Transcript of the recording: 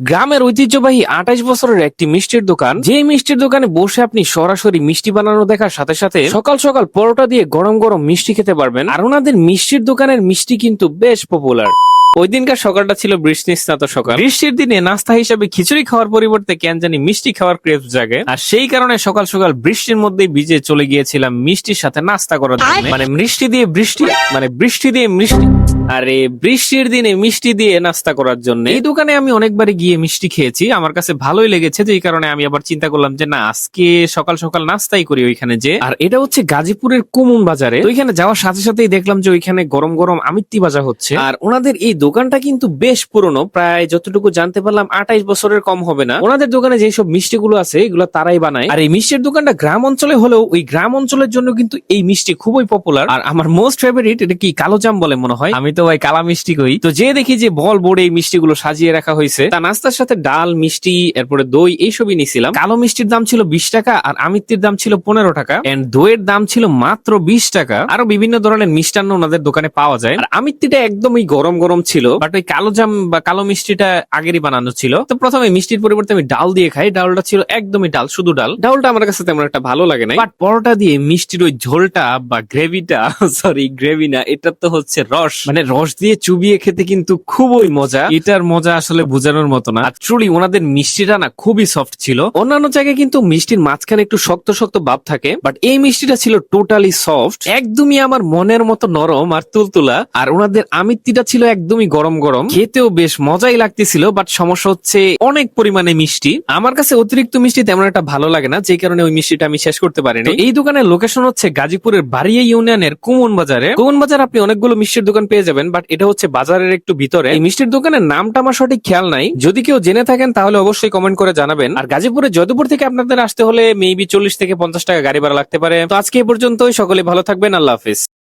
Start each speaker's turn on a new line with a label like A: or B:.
A: গ্রামের ঐতিহ্যবাহী আঠাশ বছরের একটি মিষ্টির দোকান। যে মিষ্টির দোকানে বসে আপনি সরাসরি মিষ্টি বানানো দেখার সাথে সাথে সকাল সকাল পরোটা দিয়ে গরম গরম মিষ্টি খেতে পারবেন। আর ওনাদের মিষ্টির দোকানের মিষ্টি কিন্তু বেশ পপুলার ওই দিনকার সকালটা ছিল বৃষ্টি স্নাত সকাল। বৃষ্টির দিনে নাস্তা হিসাবে খিচুড়ি খাওয়ার পরিবর্তে কেন জানি মিষ্টি খাওয়ার ক্রেভ জাগে। আর সেই কারণে সকাল সকাল বৃষ্টির মধ্যে ভিজে চলে গিয়েছিলাম মিষ্টির সাথে নাস্তা করার জন্য। মানে মিষ্টি দিয়ে বৃষ্টি মানে বৃষ্টি দিয়ে মিষ্টি। আরে বৃষ্টির দিনে মিষ্টি দিয়ে নাস্তা করার জন্য এই দোকানে আমি অনেকবারই গিয়ে মিষ্টি খেয়েছি। আমার কাছে ভালোই লেগেছে যে এই কারণে আমি আবার চিন্তা করলাম যে, না, আজকে সকাল সকাল নাস্তাই করি ওইখানে যে। আর এটা হচ্ছে গাজীপুরের কুমুন বাজারে। ওইখানে যাওয়ার সাথে সাথেই দেখলাম যে, ওইখানে গরম গরম আমিত্তি বাজা হচ্ছে। আর ওনাদের এই দোকানটা কিন্তু বেশ পুরনো, প্রায় যতটুকু জানতে পারলাম, আঠাইশ বছরের কম হবে না। ওনাদের দোকানে যেসব মিষ্টিগুলো আছে, এগুলো তারাই বানায়। আর এই মিষ্টির দোকানটা গ্রাম অঞ্চলে হলেও, ওই গ্রাম অঞ্চলের জন্য কিন্তু এই মিষ্টি খুবই পপুলার আর আমার মোস্ট ফেভারিট এটা কি কালো জাম বলে মনে হয়? আমি তো ভাই কালা মিষ্টি কই। তো যে দেখি যে বল বোর্ডে এই মিষ্টিগুলো সাজিয়ে রাখা হয়েছে তা নাস্তার সাথে ডাল, মিষ্টি, এরপরে দই, এইসবই নিছিলাম। কালো মিষ্টির দাম ছিল বিশ টাকা আর আমিত্তির দাম ছিল পনেরো টাকা। এন্ড দইয়ের দাম ছিল মাত্র বিশ টাকা। আরও বিভিন্ন ধরনের মিষ্টান্ন ওনাদের দোকানে পাওয়া যায়। আর আমিত্তিটা একদমই গরম গরম ছিল বাট ওই কালো জাম বা কালো মিষ্টিটা আগেরই বানানো ছিল। তো প্রথমে মিষ্টির পরিবর্তে আমি ডাল দিয়ে খাই। ডালটা ছিল একদমই ডাল, শুধু ডাল। ডালটা আমার কাছে তেমন একটা ভালো লাগে না বাট পরোটা দিয়ে মিষ্টির ওই ঝোলটা বা গ্রেভিটা সরি গ্রেভি না এটা তো হচ্ছে রস। মানে রস দিয়ে চুবিয়ে খেতে কিন্তু খুবই মজা। এটার মজা আসলে বোঝানোর মতো না। ট্রুলি ওনাদের মিষ্টিটা না খুবই সফট ছিল। অন্যান্য জায়গায় কিন্তু মিষ্টির মাঝখানে একটু শক্ত শক্ত ভাব থাকে বাট এই মিষ্টিটা ছিল টোটালি সফট একদমই আমার মনের মতো নরম আর তুলতুলা। আর ওনাদের আমিত্তিটা ছিল একদমই গরম গরম। খেতেও বেশ মজাই লাগতেছিল বাট সমস্যা হচ্ছে অনেক পরিমাণে মিষ্টি। আমার কাছে অতিরিক্ত মিষ্টি তেমন একটা ভালো লাগে না, যে কারণে ওই মিষ্টিটা আমি শেষ করতে পারিনি। এই দোকানের লোকেশন হচ্ছে গাজীপুরের বাড়িয়া ইউনিয়নের কুমন বাজারে কুমন বাজার আপনি অনেকগুলো মিষ্টির দোকান পেয়ে যাবেন। বাট এটা হচ্ছে বাজারের একটু ভিতরে। এই মিষ্টির দোকানের নামটা আমার সঠিক খেয়াল নাই। যদি কেউ জেনে থাকেন, তাহলে অবশ্যই কমেন্ট করে জানাবেন। আর গাজীপুরে যদুপুর থেকে আপনাদের আসতে হলে মেবি চল্লিশ থেকে পঞ্চাশ টাকা গাড়ি ভাড়া লাগতে পারে। তো আজকে এই পর্যন্তই, সকলে ভালো থাকবেন, আল্লাহ হাফিজ।